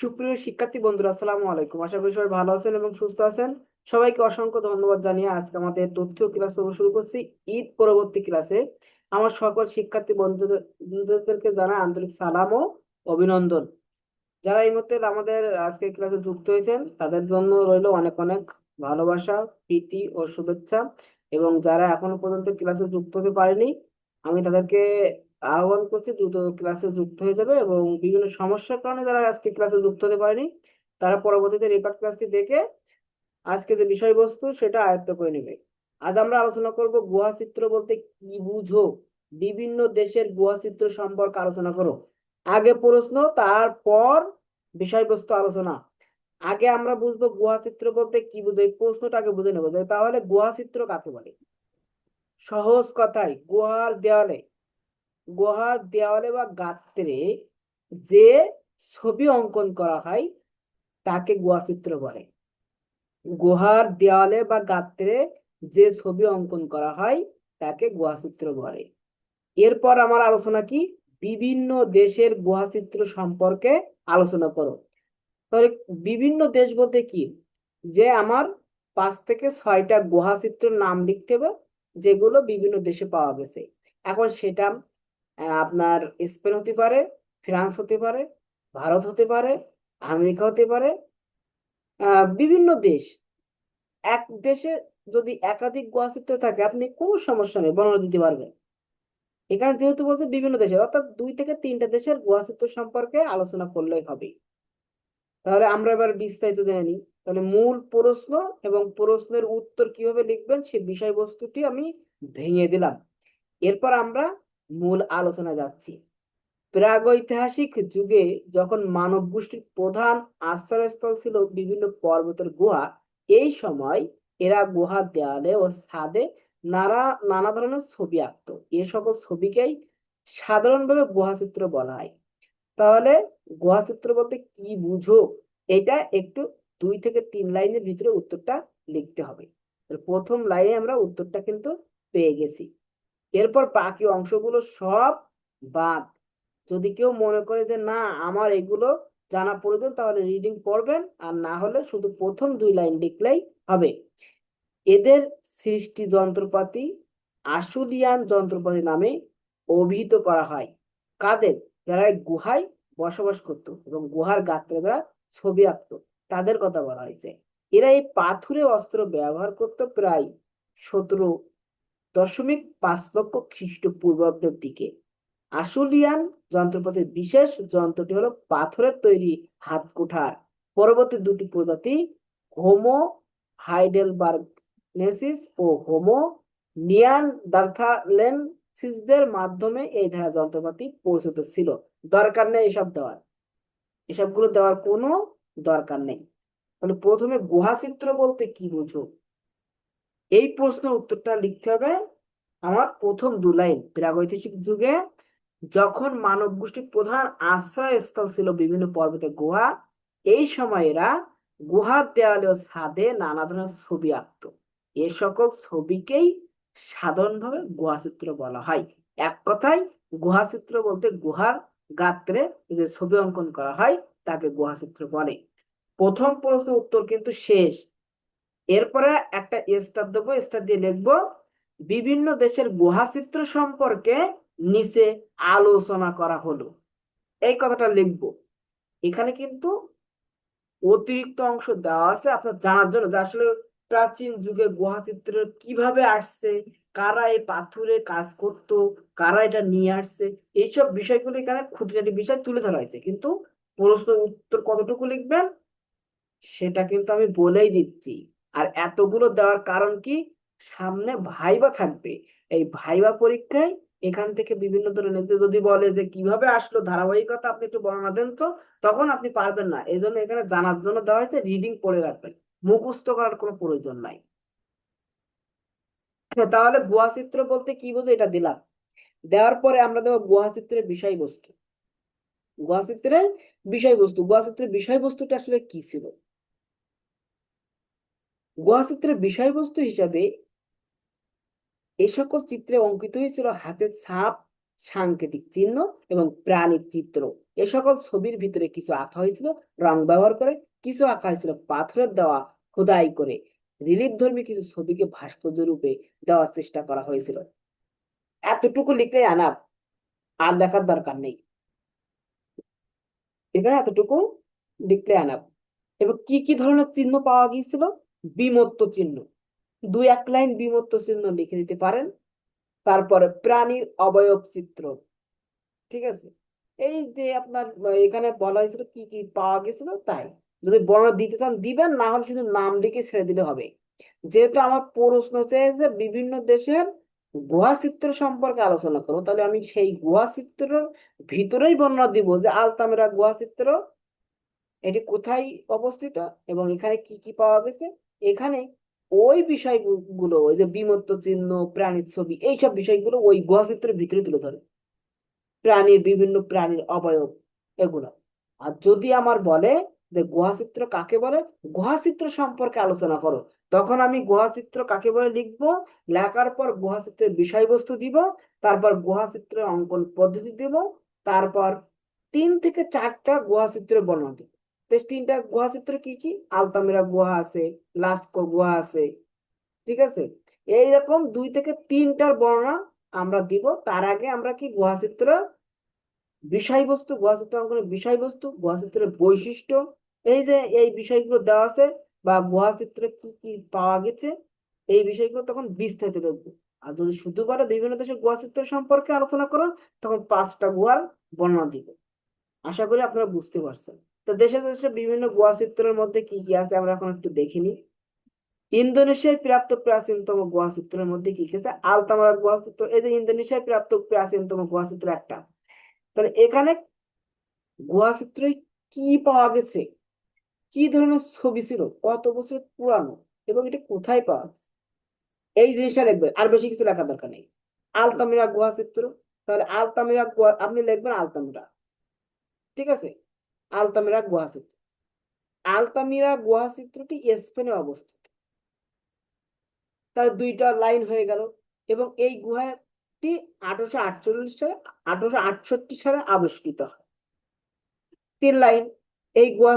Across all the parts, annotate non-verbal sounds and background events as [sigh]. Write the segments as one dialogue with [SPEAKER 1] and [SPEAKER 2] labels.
[SPEAKER 1] সুপ্রিয় শিক্ষার্থী বন্ধুরা, আসসালামু আলাইকুম। আশা করি সবাই ভালো আছেন এবং সুস্থ আছেন। সবাইকে অসংখ্য ধন্যবাদ জানিয়ে আজকে আমাদের তথ্য ক্লাস পর্ব শুরু করছি ঈদ পরবর্তী ক্লাসে। আমার সকল শিক্ষার্থী বন্ধুদের, বন্ধুদেরকে জানাই আন্তরিক সালাম ও অভিনন্দন। যারা এই মুহূর্তে আমাদের আজকের ক্লাসে যুক্ত হয়েছেন, তাদের জন্য রইল অনেক অনেক ভালোবাসা, প্রীতি ও শুভেচ্ছা। এবং যারা এখনও পর্যন্ত ক্লাসে যুক্ত হতে পারেনি, আমি তাদেরকে আহ্বান করছি দ্রুত ক্লাসে যুক্ত হয়ে যাবে এবং বিভিন্ন সমস্যার কারণে যারা আজকে ক্লাসে যুক্ত হতে পারেনি। তারা পরবর্তীতে রেকর্ড ক্লাসটি দেখে আজকে যে বিষয়বস্তু সেটা আয়ত্ত করে নেবে। আজ আমরা আলোচনা করব গুহা চিত্র বলতে কি বুঝো? বিভিন্ন দেশের গুহা চিত্র সম্পর্কে আলোচনা করো। আগে প্রশ্ন, তারপর বিষয়বস্তু আলোচনা। আগে আমরা বুঝব গুহা চিত্র বলতে কি বুঝো? এই প্রশ্নটা আগে বুঝে নেব। তাহলে গুহা চিত্র কাকে বলে? সহজ কথায় গুহার দেওয়ালে গুহার দেওয়ালে বা গাত্রে যে ছবি অঙ্কন করা হয়, তাকে গুহা চিত্র বলে। গুহার দেওয়ালে বা গাত্রে যে ছবি অঙ্কন করা হয়, তাকে গুহা চিত্র বলে। এরপর আমার আলোচনা কি? বিভিন্ন দেশের গুহা চিত্র সম্পর্কে আলোচনা করো। তাহলে বিভিন্ন দেশ বলতে কি? যে আমার পাঁচ থেকে ছয়টা গুহা চিত্রের নাম লিখতে হবে, যেগুলো বিভিন্ন দেশে পাওয়া গেছে। এখন সেটা আপনার স্পেন হতে পারে, ফ্রান্স হতে পারে, ভারত হতে পারে, আমেরিকা হতে পারে বিভিন্ন দেশ। এক দেশে যদি একাধিক গুহাচিত্র থাকে, আপনি কোনো সমস্যা নেই, বর্ণনা দিতে পারবেন। এখানে যেহেতু বলছে বিভিন্ন দেশের, অর্থাৎ দুই থেকে তিনটা দেশের গুহাচিত্র সম্পর্কে আলোচনা করলেই হবে। তাহলে আমরা এবার বিস্তারিত জেনে নিই। তাহলে মূল প্রশ্ন এবং প্রশ্নের উত্তর কীভাবে লিখবেন সে বিষয়বস্তুটি আমি ভেঙে দিলাম। এরপর আমরা মূল আলোচনা যাচ্ছি। প্রাগৈতিহাসিক যুগে যখন মানব গোষ্ঠীর প্রধান আশ্রয়স্থল ছিল বিভিন্ন পর্বতের গুহা, এই সময় এরা গুহার দেওয়ালে ও ছাদে নানা নানা ধরনের ছবি আঁকতো। এ সকল ছবিকেই সাধারণভাবে গুহাচিত্র বলা হয়। তাহলে গুহাচিত্র বলতে কি বুঝো? এটা একটু দুই থেকে তিন লাইনের ভিতরে উত্তরটা লিখতে হবে। প্রথম লাইনে আমরা উত্তরটা কিন্তু পেয়ে গেছি। এরপর বাকি অংশগুলো সব বাদ। যদি কেউ মনে করে যে, না, আমার এগুলো জানা প্রয়োজন, তাহলে রিডিং পড়বেন। আর না হলে শুধু প্রথম দুই লাইন লিখলেই হবে। এদের সৃষ্টি যন্ত্রপাতি আশুলিয়ান যন্ত্রপাতি নামে অভিহিত করা হয়। কাদের? যারা গুহায় বসবাস করত এবং গুহার গাত্রে যারা ছবি আঁকত, তাদের কথা বলা হয়েছে। এরা এই পাথুরে অস্ত্র ব্যবহার করত প্রায় সতেরো দশমিক পাঁচ লক্ষ খ্রিস্টপূর্বাব্দের দিকে। আশুলিয়ান যন্ত্রপাতির বিশেষ যন্ত্রটি হলো পাথরের তৈরি হাত কুঠার পরবর্তী দুটি প্রজাতি হোমো হাইডেলবার্গনেসিস ও হোমো নিয়ানদার্থালেনসিসদের মাধ্যমে এই ধারা যন্ত্রপাতি পরিচিত ছিল। দরকার নেই এসব দেওয়ার। এসবগুলো দেওয়ার কোনো দরকার নেই। তাহলে প্রথমে গুহাচিত্র বলতে কি বুঝো? এই প্রশ্নের উত্তরটা লিখতে হবে আমার প্রথম দু লাইন প্রাগৈতিহাসিক যুগে। যখন মানব গোষ্ঠীর প্রধান আশ্রয়স্থল ছিল বিভিন্ন পর্বতে গুহা, এই সময় এরা গুহার দেওয়ালে ও ছাদে নানা ধরনের ছবি আঁকতো। এ সকল ছবিকেই সাধারণভাবে গুহাচিত্র বলা হয়। এক কথায় গুহাচিত্র বলতে গুহার গাত্রে যে ছবি অঙ্কন করা হয়, তাকে গুহাচিত্র বলে। প্রথম প্রশ্ন উত্তর কিন্তু শেষ। এরপরে একটা স্টার দেবো স্টার দিয়ে লিখব, বিভিন্ন দেশের গুহাচিত্র সম্পর্কে নিচে আলোচনা করা হলো। এই কথাটা লিখব। এখানে কিন্তু অতিরিক্ত অংশ দেওয়া আছে, আপনার জানার জন্য যে আসলে প্রাচীন যুগে গুহাচিত্র কীভাবে আসছে, কারা এই পাথরে কাজ করতো, কারা এটা নিয়ে আসছে, এইসব বিষয়গুলো এখানে খুঁটিনাটি বিষয় তুলে ধরা হয়েছে। কিন্তু প্রশ্ন উত্তর কতটুকু লিখবেন, সেটা কিন্তু আমি বলেই দিচ্ছি। আর এতগুলো দেওয়ার কারণ কি? সামনে ভাইবা থাকবে। এই ভাইবা পরীক্ষায় এখান থেকে বিভিন্ন ধরনের যদি বলে যে কীভাবে আসলো, ধারাবাহিকতা আপনি একটু বর্ণনা দেন তো, তখন আপনি পারবেন না। এই জন্য এখানে জানার জন্য দেওয়া হয়েছে রিডিং পড়ে রাখবেন। মুখস্থ করার কোনো প্রয়োজন নাই। তাহলে গুহাচিত্র বলতে কি বোঝো এটা দিলাম? দেওয়ার পরে আমরা দেবো গুহাচিত্রের বিষয়বস্তু। গুহাচিত্রের বিষয়বস্তু। গুহাচিত্রের বিষয়বস্তুটা আসলে কি ছিল? গুহাচিত্রের বিষয়বস্তু হিসাবে এ সকল চিত্রে অঙ্কিত হয়েছিল হাতের ছাপ, সাংকেতিক চিহ্ন এবং প্রাণীর চিত্র। এ সকল ছবির ভিতরে কিছু আঁকা হয়েছিল রং ব্যবহার করে, কিছু আঁকা হয়েছিল পাথরের দেওয়া খোদাই করে। রিলিফ ধর্মী কিছু ছবিকে ভাস্কর্য রূপে দেওয়ার চেষ্টা করা হয়েছিল। এতটুকু লিখলে আনাপ, আর দেখার দরকার নেই। এখানে এতটুকু লিখলে আনাপ। এবং কি কি ধরনের চিহ্ন পাওয়া গিয়েছিল? বিমত্ত চিহ্ন। দুই এক লাইন বিমত্ত চিহ্ন লিখে দিতে পারেন। তারপরে প্রাণীর অবয়ব চিত্র। ঠিক আছে? এই যে আপনার এখানে বলা হয়েছিল কি কি পাওয়া গেছিল? তাই। যদি বর্ণনা দিতে চান, দিবেন, না হলে শুধু নাম লিখে ছেড়ে দিলে হবে। যেহেতু আমার প্রশ্ন চেয়েছে বিভিন্ন দেশের গুহা চিত্র সম্পর্কে আলোচনা করব, তাহলে আমি সেই গুহা চিত্রের ভিতরেই বর্ণনা দিব যে আলতামেরা গুহা চিত্র, এটি কোথায় অবস্থিত এবং এখানে কি কি পাওয়া গেছে? এখানে ওই বিষয়গুলো, ওই যে বিমত্ত চিহ্ন, প্রাণীর ছবি, এইসব বিষয়গুলো ওই গুহা চিত্রের ভিতরে তুলে ধরে। প্রাণীর বিভিন্ন প্রাণীর অবয়ব এগুলো। আর যদি আমার বলে যে গুহাচিত্র কাকে বলে? গুহাচিত্র সম্পর্কে আলোচনা করো। তখন আমি গুহাচিত্র কাকে বলে লিখব? লেখার পর গুহাচিত্রের বিষয়বস্তু দিব, তারপর গুহাচিত্রের অঙ্কন পদ্ধতি দিব, তারপর তিন থেকে চারটা গুহাচিত্রের বর্ণনা দিব। বেশ তিনটা গুহাচিত্র কি কি? আলতামিরা গুহা আছে, লাস্কো গুহা আছে, ঠিক আছে? এইরকম দুই থেকে তিনটার বর্ণনা আমরা দিব। তার আগে আমরা কি গুহাচিত্র বিষয়বস্তু গুহাচিত্র অঙ্কনের বিষয়বস্তু গুহা চিত্রের বৈশিষ্ট্য, এই যে এই বিষয়গুলো দেওয়া আছে বা গুহা চিত্রে কি কি পাওয়া গেছে, এই বিষয়গুলো তখন বিস্তারিত দেখব। আর যদি শুধু বলে বিভিন্ন দেশের গুহাচিত্র সম্পর্কে আলোচনা করো, তখন পাঁচটা গুহার বর্ণনা দিব। আশা করি আপনারা বুঝতে পারছেন। তো দেশে দেশে বিভিন্ন গুহাচিত্রের মধ্যে কি কি আছে আমরা এখন একটু দেখিনি ইন্দোনেশিয়ায় প্রাপ্ত প্রাচীনতম গুহাচিত্রের মধ্যে কি কি আছে? আলতামারা গুহাচিত্র এই যে ইন্দোনেশিয়ায় প্রাপ্ত প্রাচীনতম গুহাচিত্র একটা। তাহলে এখানে গুহাচিত্রে কি পাওয়া গেছে? কি ধরনের ছবি ছিল? কত বছর পুরানো? এবং এটা কোথায় পাওয়া গেছে? এই জিনিসটা লিখবেন আর বেশি কিছু লেখা দরকার নেই। আলতামিরা গুহা চিত্র, তাহলে আলতামিরা গুহা আপনি লিখবেন আলতামিরা। ঠিক আছে? আলতামিরা গুহাচিত্র আলতামিরা গুহাচিত্রটি স্পেনে অবস্থিত। তার দুইটা লাইন হয়ে গেল এবং এই গুহাটি আঠারোশো আটচল্লিশ সালে, আঠারোশো আটষট্টি সালে আবিষ্কৃত হয়। তিন লাইন, এই গুহা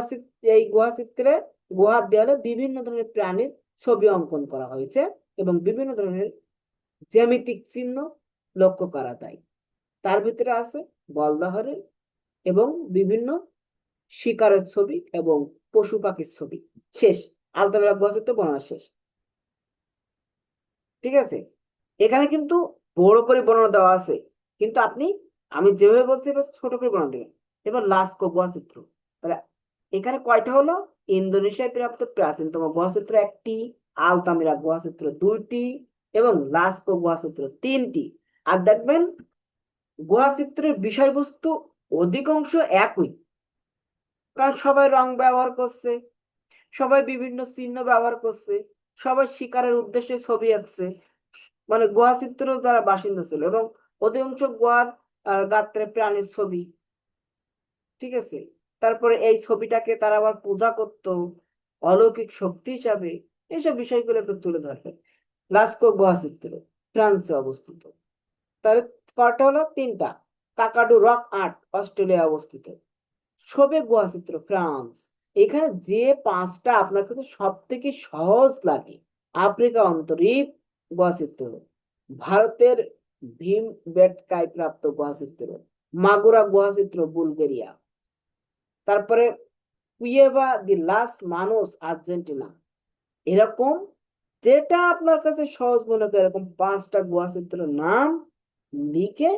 [SPEAKER 1] এই গুহা চিত্রে গুহার দেয়ালে বিভিন্ন ধরনের প্রাণীর ছবি অঙ্কন করা হয়েছে এবং বিভিন্ন ধরনের জ্যামিতিক চিহ্ন লক্ষ্য করা যায়। তার ভিতরে আছে বলদাহরের এবং বিভিন্ন শিকারের ছবি এবং পশু পাখির ছবি। শেষ। আলতাবেলা চিত্র বর্ণনা শেষ। ঠিক আছে? এখানে কিন্তু বড় করে বর্ণনা দেওয়া আছে। কিন্তু আপনি, আমি যেভাবে বলছি, এবার ছোট করে বর্ণনা দেবেন এবার লাস্কো গুহাচিত্র তাহলে এখানে কয়টা হলো? ইন্দোনেশিয়ায় প্রাপ্ত প্রাচীনতম গুহাচিত্র একটি, আলতামিরা গুহাচিত্র দুইটি এবং লাস্কো গুহাচিত্র তিনটি। আর দেখবেন গুহাচিত্রের বিষয়বস্তু অধিকাংশ একই। কারণ সবাই রং ব্যবহার করছে সবাই বিভিন্ন চিহ্ন ব্যবহার করছে সবাই শিকারের উদ্দেশ্যে ছবি আঁকছে। মানে গোয়া গুহাচিত্র যারা বাসিন্দা ছিল এবং অধিকাংশ আহ, গাত্রে প্রাণীর ছবি। ঠিক আছে? তারপরে এই ছবিটাকে তারা আবার পূজা করত অলৌকিক শক্তি হিসাবে। এইসব বিষয়গুলো একটু তুলে ধরবে। লাস্কো গুহাচিত্র ফ্রান্সে অবস্থিত। তাহলে কয়টা হলো তিনটা কাকাডু রক আর্ট অস্ট্রেলিয়া অবস্থিত। শোবে গুহাচিত্র ফ্রান্স। এখানে যে পাঁচটা আপনার কাছে সব থেকে সহজ লাগে, আফ্রিকা অন্তরীপ গুহাচিত্র ভারতের ভীম বেটকায় প্রাপ্ত গুহাচিত্র মাগুরা গুহাচিত্র বুলগেরিয়া। তারপরে Cueva de las Manos, Argentina. এরকম যেটা আপনার কাছে সহজ মনে করে এরকম পাঁচটা গুহাচিত্রের নাম লিখে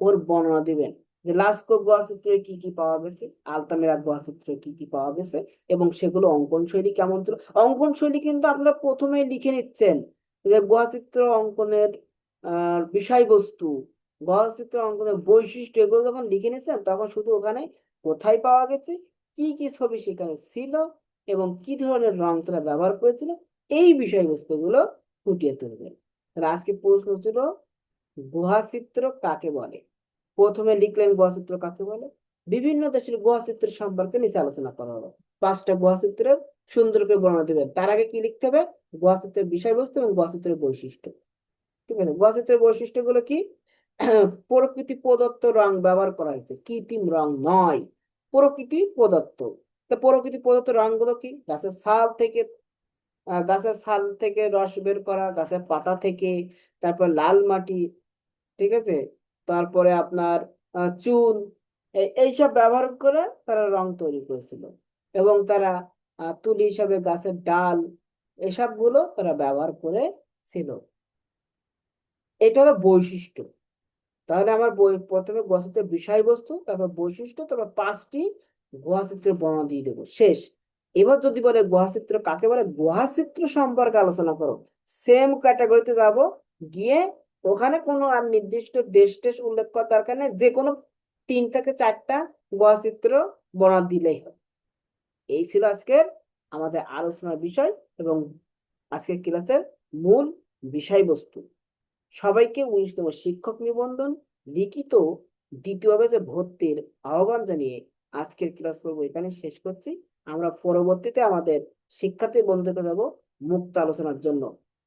[SPEAKER 1] ওর বর্ণনা দিবেন। যে লাস্কো গুহাচিত্রে কি কি পাওয়া গেছে? আলতামিরা গুহাচিত্রে কি কি পাওয়া গেছে? এবং সেগুলো অঙ্কন শৈলী কেমন ছিল? অঙ্কন শৈলী কিন্তু আপনারা প্রথমেই লিখে নিচ্ছেন যে গুহাচিত্র অঙ্কনের, আহ, বিষয়বস্তু গুহাচিত্র অঙ্কনের বৈশিষ্ট্য, এগুলো যখন লিখে নিচ্ছেন, তখন শুধু ওখানে কোথায় পাওয়া গেছে, কি কি ছবি সেখানে ছিল এবং কি ধরনের রং তারা ব্যবহার করেছিল, এই বিষয়বস্তুগুলো ফুটিয়ে তুলবেন। আজকে প্রশ্ন ছিল গুহাচিত্র কাকে বলে? প্রথমে লিখলেন গুহাচিত্র কাকে বলে? বিভিন্ন দেশের গুহাচিত্র সম্পর্কে নিচে আলোচনা করা হলো। পাঁচটা গুহাচিত্রের সুন্দর করে বর্ণনা দিবেন। তার আগে কি লিখতে হবে? গুহাচিত্রের বিষয়বস্তু এবং গুহাচিত্রের বৈশিষ্ট্য। ঠিক আছে? গুহাচিত্রের বৈশিষ্ট্যগুলো কি? [clears throat] প্রকৃতি প্রদত্ত রং ব্যবহার করা হয়েছে। কৃত্রিম রং নয়। প্রকৃতি প্রদত্ত। প্রকৃতি প্রদত্ত রংগুলো কি? গাছের ছাল থেকে গাছের ছাল থেকে রস বের করা, গাছের পাতা থেকে, তারপর লাল মাটি, ঠিক আছে? তারপরে আপনার চুন এই- এইসব ব্যবহার করে তারা রং তৈরি করেছিল এবং তারা তুলি হিসাবে গাছের ডাল এসবগুলো তারা ব্যবহার করেছিল এটা হলো বৈশিষ্ট্য। তাহলে আমার বই, প্রথমে গুহাচিত্রের বিষয়বস্তু, তারপর বৈশিষ্ট্য, তারপর পাঁচটি গুহাচিত্রের বর্ণনা দিয়ে দেবো। শেষ। এবার যদি বলে গুহাচিত্র, কাকে বলে? গুহাচিত্র সম্পর্কে আলোচনা করো। সেম ক্যাটাগরিতে যাব, গিয়ে ওখানে কোনো আর নির্দিষ্ট দেশ টেস উল্লেখ করার দরকার নেই। যে কোনো তিন থেকে চারটা গুহাচিত্র বর্ণনা দিলেই হয় এই ছিল আজকের আমাদের আলোচনার বিষয় এবং আজকের ক্লাসের মূল বিষয়বস্তু। সবাইকে উনিশতম শিক্ষক নিবন্ধন লিখিত দ্বিতীয় ব্যাচে ভর্তির আহ্বান জানিয়ে আজকের ক্লাস পর্ব এখানে শেষ করছি। আমরা পরবর্তীতে আমাদের শিক্ষার্থী বন্ধুদের যাব মুক্ত আলোচনার জন্য।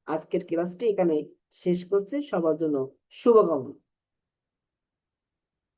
[SPEAKER 1] আজকের ক্লাসটি এখানে শেষ করছি। সবার জন্য শুভকামনা।